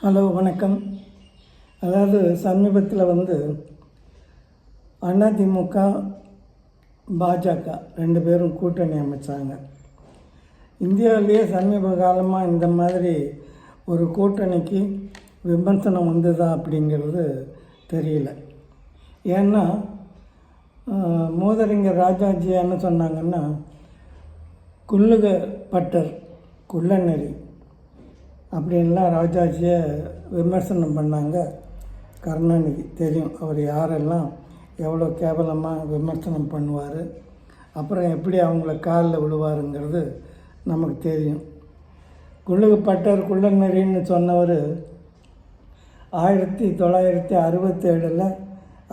Hello வணக்கம். அதாவது சமீபத்தில் வந்து அதிமுக பாஜக ரெண்டு பேரும் கூட்டணி அமைச்சாங்க. இந்தியாவிலேயே சமீப காலமாக இந்த மாதிரி ஒரு கூட்டணிக்கு விமர்சனம் வந்ததா அப்படிங்கிறது தெரியல. ஏன்னா ஆஹ், மூதறிஞர் ராஜாஜி என்ன சொன்னாங்கன்னா குள்ளுக பட்டர் குள்ளநெறி அப்படின்லாம் ராஜாஜியை விமர்சனம் பண்ணாங்க. கருணாநிதி தெரியும் அவர் யாரெல்லாம் எவ்வளோ கேவலமாக விமர்சனம் பண்ணுவார் அப்புறம் எப்படி அவங்கள காலில் விழுவாருங்கிறது நமக்கு தெரியும். குள்ளுகுப்பட்டர் குள்ளநெறின்னு சொன்னவர் ஆயிரத்தி தொள்ளாயிரத்தி அறுபத்தேழில்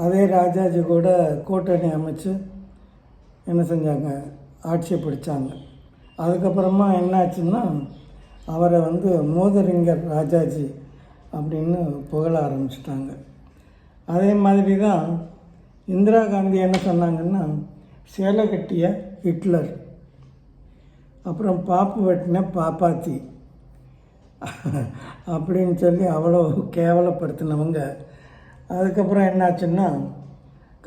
அதே ராஜாஜி கூட கூட்டணி அமைச்சு என்ன செஞ்சாங்க? ஆட்சியை பிடிச்சாங்க. அதுக்கப்புறமா என்னாச்சுன்னா அவரை வந்து மோதறிஞர் ராஜாஜி அப்படின்னு புகழ ஆரம்பிச்சிட்டாங்க. அதே மாதிரி தான் இந்திரா காந்தி என்ன சொன்னாங்கன்னா சேலை கட்டிய ஹிட்லர் அப்புறம் பாப்பு வெட்டின பாப்பாத்தி அப்படின்னு சொல்லி அவ்வளோ கேவலப்படுத்தினவங்க. அதுக்கப்புறம் என்னாச்சுன்னா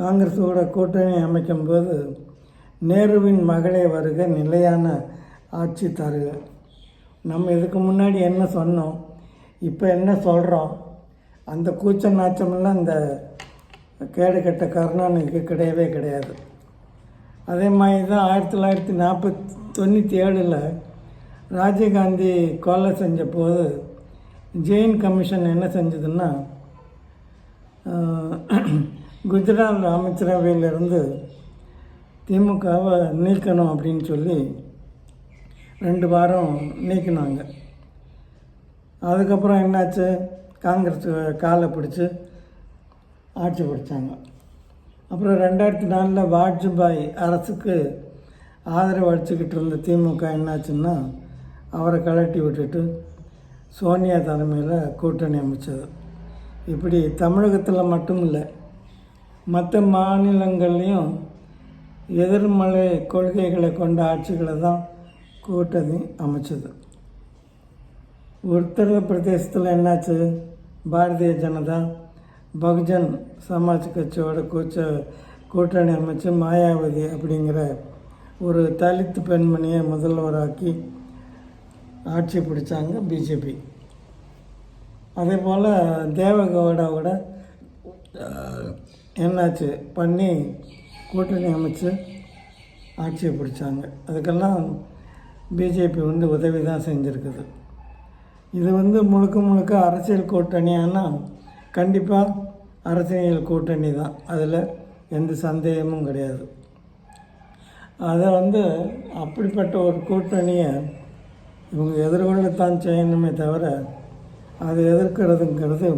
காங்கிரஸோட கூட்டணி அமைக்கும்போது நேருவின் மகளே வருக நிலையான ஆட்சி தருக நம்ம இதுக்கு முன்னாடி என்ன சொன்னோம் இப்போ என்ன சொல்கிறோம் அந்த கூச்ச நாச்சமெல்லாம் இந்த கேடு கெட்ட கருணாநிதிக்கு கிடையவே கிடையாது. அதே மாதிரி தான் ஆயிரத்தி தொள்ளாயிரத்தி நாற்பத்தி தொண்ணூற்றி ஏழில் ராஜீவ்காந்தி கொலை செஞ்ச போது ஜெயின் கமிஷன் என்ன செஞ்சதுன்னா குஜராத் அமைச்சரவையிலிருந்து திமுகவை நீக்கணும் அப்படின்னு சொல்லி ரெண்டு வாரம் நீக்கினாங்க. அதுக்கப்புறம் என்னாச்சு? காங்கிரஸ் காலை பிடிச்சி ஆட்சி பிடிச்சாங்க. அப்புறம் ரெண்டாயிரத்தி நாலில் வாஜ்பாய் அரசுக்கு ஆதரவு அடிச்சுக்கிட்டு இருந்த திமுக என்னாச்சுன்னா அவரை கழட்டி விட்டுட்டு சோனியா தலைமையில் கூட்டணி அமைச்சது. இப்படி தமிழகத்தில் மட்டும் இல்லை மற்ற மாநிலங்கள்லேயும் எதிர்மலை கொள்கைகளை கொண்ட ஆட்சிகளை தான் கூட்டணி அமைச்சது. உத்தரப்பிரதேசத்தில் என்னாச்சு? பாரதிய ஜனதா பகுஜன் சமாஜ் கட்சியோட கூச்ச கூட்டணி அமைச்சு மாயாவதி அப்படிங்கிற ஒரு தலித் பெண்மணியை முதல்வராக்கி ஆட்சி பிடிச்சாங்க பிஜேபி அதே போல் தேவகவுடாவோட என்னாச்சு? பண்ணி கூட்டணி அமைச்சு ஆட்சியை பிடிச்சாங்க. அதுக்கெல்லாம் பிஜேபி வந்து உதவி தான் செஞ்சுருக்குது. இது வந்து முழுக்க முழுக்க அரசியல் கூட்டணியானா கண்டிப்பாக அரசியல் கூட்டணி தான். அதில் எந்த சந்தேகமும் கிடையாது. அதை வந்து அப்படிப்பட்ட ஒரு கூட்டணியை இவங்க எதிர்கொள்ளத்தான் செய்யணுமே தவிர அதை எதிர்க்கிறதுங்கிறது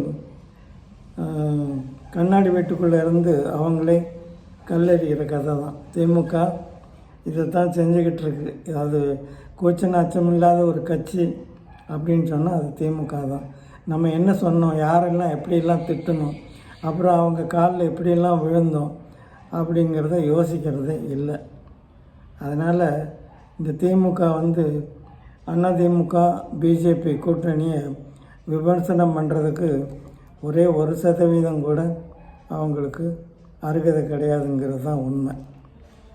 கண்ணாடி வீட்டுக்குள்ளே இருந்து அவங்களே கல்லறிகிற கதை தான். திமுக இதை தான் செஞ்சுக்கிட்டு இருக்கு அது கூச்ச நாச்சம் இல்லாத ஒரு கட்சி அப்படின்னு சொன்னால் அது திமுக தான். நம்ம என்ன சொன்னோம் யாரெல்லாம் எப்படியெல்லாம் திட்டணும் அப்புறம் அவங்க காலில் எப்படியெல்லாம் விழுந்தோம் அப்படிங்கிறத யோசிக்கிறதே இல்லை. அதனால் இந்த திமுக வந்து அதிமுக பிஜேபி கூட்டணியை விமர்சனம் பண்ணுறதுக்கு ஒரே ஒரு சதவீதம் கூட அவங்களுக்கு அருகதை கிடையாதுங்கிறது தான் உண்மை.